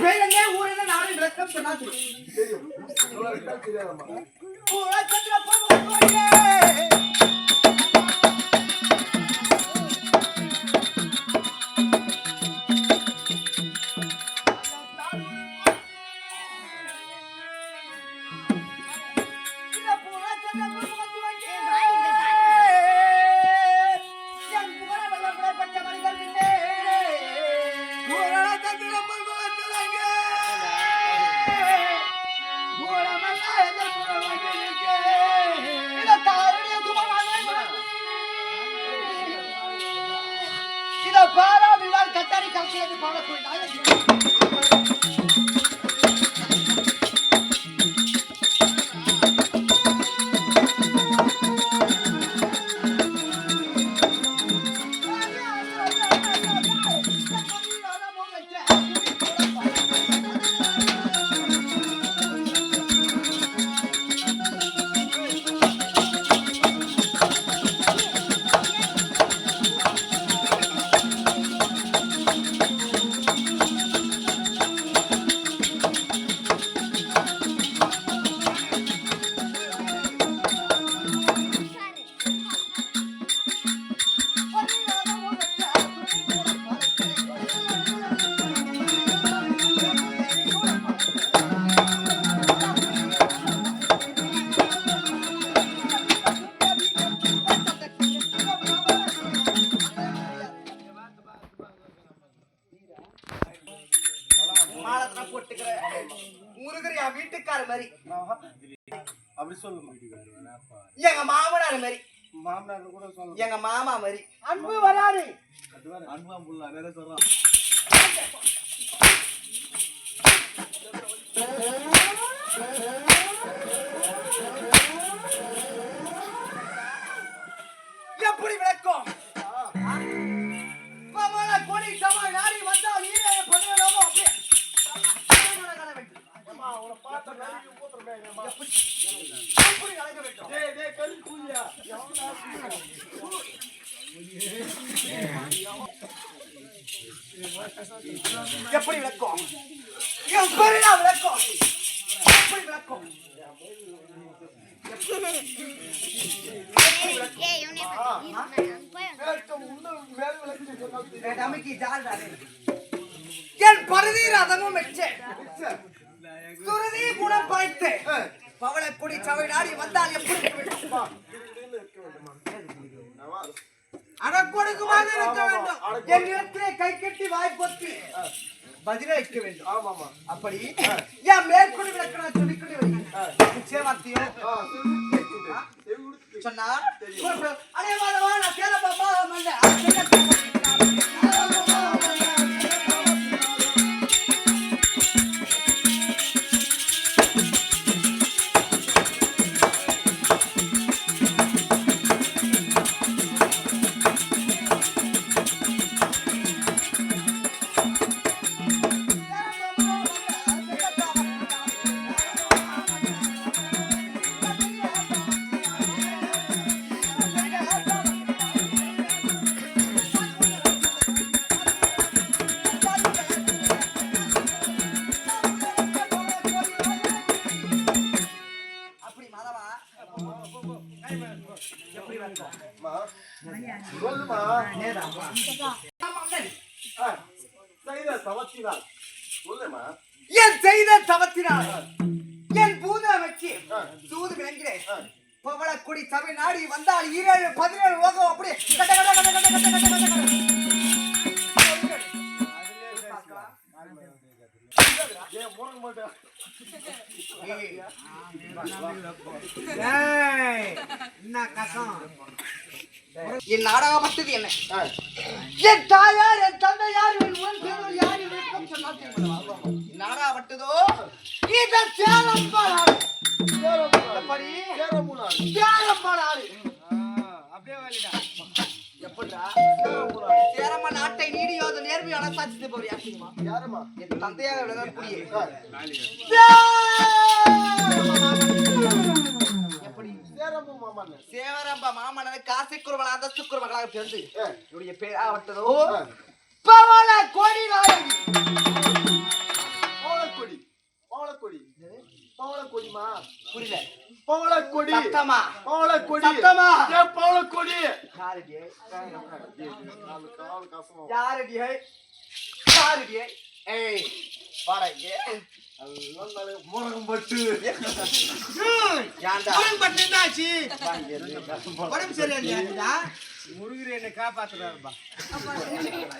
பேரங்க ஊரே நானும் ரத்தம் சொன்னா தெரியும். பாராவிழா கத்தரி கட்சியது பாடக்கூடாது மாதிரி. அப்படி சொல்லுங்க எங்க மாமனார் மாதிரி. மாமனார் கூட சொல்லுங்க எங்க மாமா மாதிரி. அன்பு வராரு அன்பா நிறைய சொல்றான். எப்படி விளக்கம்? எப்படி விளக்கம்? எப்படி விளக்கம்? என் பருதி ரதமும் மெச்சேன் குணம் படைத்தேன் பவள கொடி சவை நாடி வந்தால் எப்படி இருக்க வேண்டும் அட கொடுக்குமாறு இருக்க வேண்டும் என் இடத்திலே கை கட்டி வாய் பொத்தி பதிலளிக்க வேண்டும் ஆமாமா அப்படி என் மேற்கொண்டு விளக்க நான் சொல்லிக்கொண்டு நிச்சயமாத்தியோ சொன்னா அடே மாதவா நான் சேர பாப்பா மல்ல தவத்தினால் சொல்லுமா என் செய்த தவத்தினால் என் பூத அமைச்சி தூது விளங்கிறேன் பவளக்குடி தமிழ் நாடு வந்தால் ஈரேழு பதினேழு ஓகம் அப்படியே என் நாடகம் பத்தது என்ன என் தாயார் என் தந்தையார் என் நாடா வட்டுதோ இத சேரப்பாடு எப்படி சேரப்பாடு சேரப்பாடு அப்படியே வேலைடா நாட்டை நீடியோது நேர்மையான சாட்சித்து போய் யாருமா என் தந்தையாக விளங்கக்கூடிய எப்படி சேரம்பு மாமன் சேவரம்ப மாமனனுக்கு ஆசை குருவன் அந்தஸ்து குருவர்களாக பிறந்து என்னுடைய பேராவட்டதோ பவள கோடி சத்தமா? பவளக்கொடி சத்தமா. ஏன் பவளக்கொடி யாருடி? நாலு கால் கசம் யாருடி? யாருடி? ஏய் வாடா இங்கே. முருகன் பட்டு ஏன்டா? பட்டு என்னாச்சு இங்க இருந்து. உடம்பு சரியில்லையா முருகர் என்னை காப்பாத்துறாருப்பா.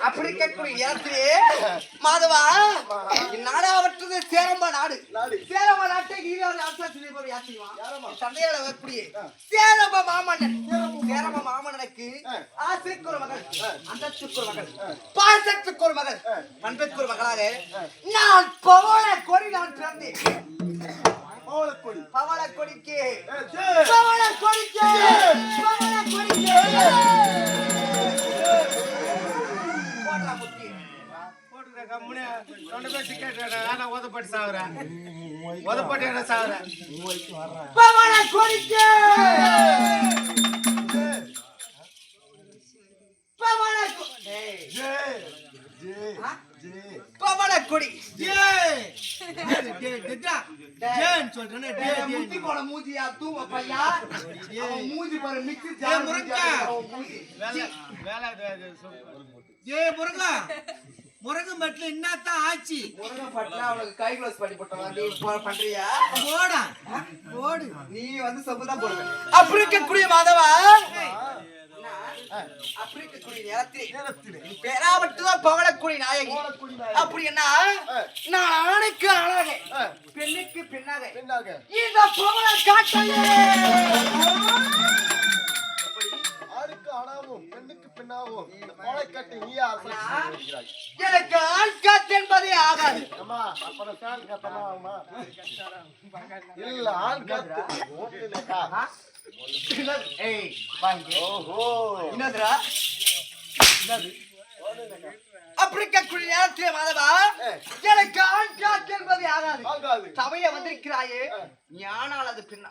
அப்படி கேட்கக்கூடிய இடத்திலே மாதவா நாடாவற்றது சேரம்பா நாடு. நாடு. சேரம்பா நாட்டை ஈரோடு அரசாட்சி? செய்வான் தந்தையோட வரக்கூடிய சேரம்ப மாமன்னன். சேரம்ப மாமன்னனுக்கு ஆசைக்கு ஒரு மகள் அந்தத்துக்கு ஒரு மகள் பாசத்துக்கு ஒரு மகள் பண்புக்கு ஒரு மகளாக நான் பவள கொடி நான் பிறந்தேன். பவளக்கொடி. பவள கொடிக்கு ஏ, ஜெய். பவள கொடிக்கு பவள கொடிக்கு போடுறா முத்தி போட்டுக்கிற கம்முனு. ரெண்டு பேர் டிக்கெட் ஆனா உதப்பட்டு சாவுறேன்? உதப்பட்டு என்ன கொ- டேய், ஜெய். ஜெய். ஆ? ஜெய். பவள கொடி ஜேய் ஜேன்னு சொல்றேனே டே டேய், டே முத்தி போன மூஞ்சியா தூவ பையா? மூஞ்சி ஏய், ஜார் முருங்கா. ஜேய் முருகா முருகன் பட்டில என்னத்தான் ஆச்சு? முருகன் பட்டா அவனுக்கு கை க்ளோஸ் பண்ணி போட்டவா நீ பண்றியா? ஓடா ஓடு நீ வந்து சப்பு தான் அப்படி இருக்கக்கூடிய மாதவா? அப்படி இருக்கக்கூடிய நேரத்தில் நேரத்திலே. பவளக்குடி நாயகி. பவளக்கொடி நாயகி. அப்படி என்ன நான் ஆணுக்கு ஆளாக ஆ, பெண்ணுக்கு பெண்ணாக. பெண்ணாக. இந்த பவள காட்டலே. எனக்கு ஆண் காத்து என்பதே ஆகாது. இல்ல ஆண் கத்து அப்படி நேரத்திலே மாதவா எனக்கு ஆண் காத்து ஆகாது சபைய வந்திருக்கிறாயே ஞானால் அது பின்னா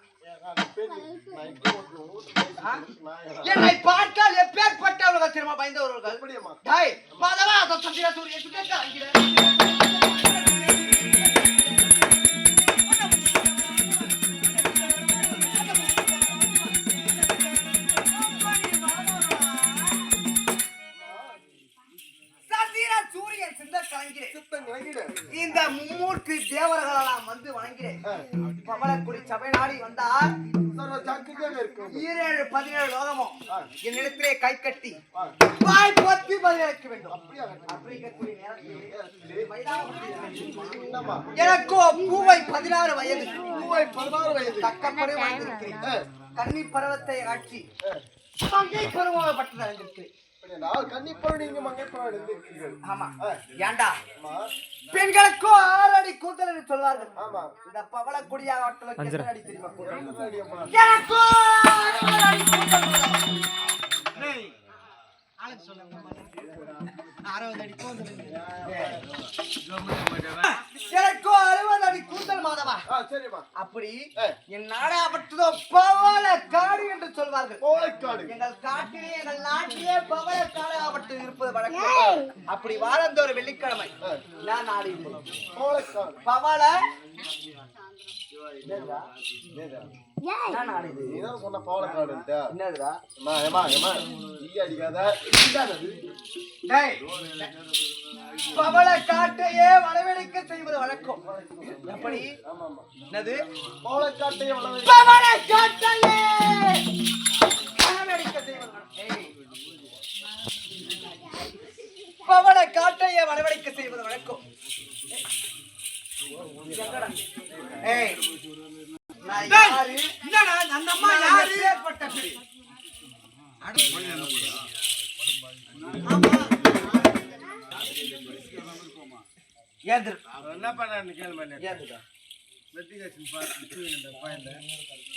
என்னை பார்த்தால் எப்பேற்பட்டவர்கள் திரும்ப பயந்தவர்கள் எப்படியம்மா சந்திர சூரிய சுத்தேக்க இந்த மும்மூர்த்தி தேவர்களெல்லாம் வந்து வணங்கிறேன் பவளக்குடி சபை நாடி இருக்கும் ஈரேழு பதினேழு லோகமும் என்னிடத்திலே கை கட்டி. வாய் பொத்தி பதிலளிக்க வேண்டும். எனக்கோ பூவை பதினாறு வயது. பூவை பதினாறு வயது. தக்கப்படி வந்திருக்கிறேன் கன்னி பருவத்தை ஆட்சி மங்கை பருவப்பட்டது அறிந்திருக்கிறேன் இப்படி நான் கன்னிப்பழம் நீங்க மங்கைப்பழம் இருந்திருக்கீர்கள் ஆமா. ஏண்டா? ஆமா. பெண்களுக்கோ ஆறடி கூந்தல் என்று சொல்வார்கள். ஆமா. இந்த பவளக்குடியாக ஆட்களுக்கு அடி தெரியுமா? கூந்தல்? அம்மா எனக்கோ ஆறடி கூந்தல். டேய் ஆளுக்கு சொல்லுங்க. அறுபது அடி எனக்கோ அறுபது அடி கூந்தல் மாதவா? அப்படி. என் நாடாப்பட்டதோ பவள காடு என்று சொல்வார்கள். எங்கள் காட்டிலே எங்கள் நாட்டிலே பவள இருப்பது வழக்கம். அப்படி வாரந்தோறும் வெள்ளிக்கிழமை நான் நாடு பவள நான் நாடு இது. நீ தான் சொன்ன என்னதுடா? ஏமா ஏமா அடிக்காத. பவள காட்டையே வளவெடுக்க செய்வது வழக்கம். எப்படி? என்னது? பவள காட்டையே வளவெடுக்க செய்வது. பவள காட்டையே வளவெடுக்க செய்வது வழக்கம். என்ன பண்ணான்னு கேள்வி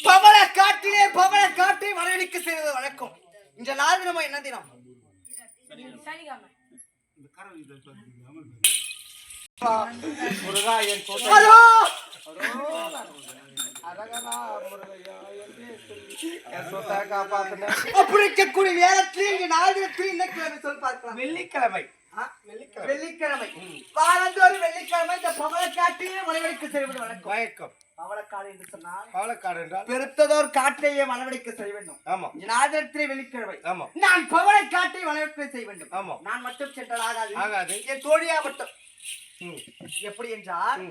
பவள காட்டிலே பவள காட்டை வரவழைக்க செய்வது வழக்கம் இந்த நாள் தினமா என்ன தினம் முருகா என் அப்படி நேரத்தில் இங்க என்ன கிழமை சொல் பார்க்கலாம். வெள்ளிக்கிழமை? வெள்ளிக்கிழமை. வாரந்தோறும் வெள்ளிக்கிழமை இந்த பவள காட்டிலே வரவழைக்க செய்வது வழக்கம். வழக்கம் பவளக்காடு என்று சொன்னால் பாலக்காடு என்றால்? பெருத்ததோர் காட்டையே வனவடிக்க செய்ய வேண்டும். ஆமா. வெள்ளிக்கிழமை. ஆமா. நான் பவளக்காட்டை வனவடிக்க செய்ய வேண்டும். ஆமா. நான் மட்டும் சென்றால் ஆகாது. ஆகாது. என் தோழியா மட்டும். எப்படி என்றால்.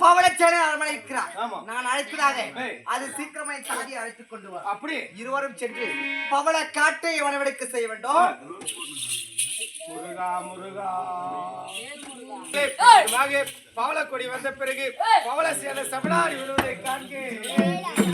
பவளச்சேனை அரண்மனை இருக்கிறார். நான் அழைத்ததாக. அது சீக்கிரமே சாதி அழைத்துக் கொண்டு வா. அப்படி. இருவரும் சென்று பவள காட்டை வனவெடுக்க செய்ய வேண்டும். முருகா முருகா. பாவலக்கொடி வந்த பிறகு பவள சேன சபடாடி விடுவதை காண்க.